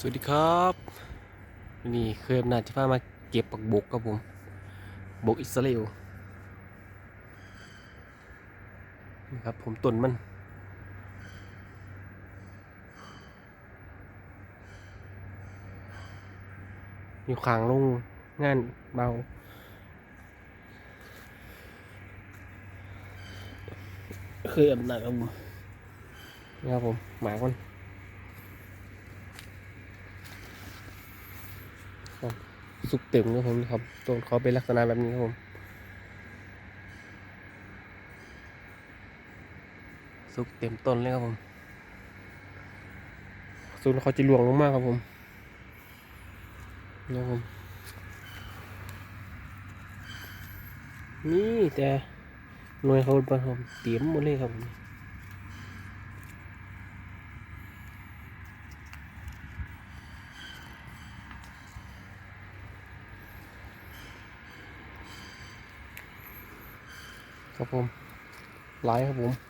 สวัสดีครับ นี่เคยอำนาจจะพามาเก็บปักบกครับผมบกอิสราเอลนี่ครับผมต้นมันอยู่ขางลงงานเบาเคยอำนาจครับผมนี่ครับผมหมาย คนสุกเต็มครับผมครับต้นเขาเป็นลักษณะแบบนี้ครับผมสุกเต็มต้นเลยครับผมส่วนเขาจะหลวงลงมากครับผมนี่ครับผมนี่แต่หน่วยเขาเป็นผมเตรียมหมดเลยครับผม ครับผมหลายครับผม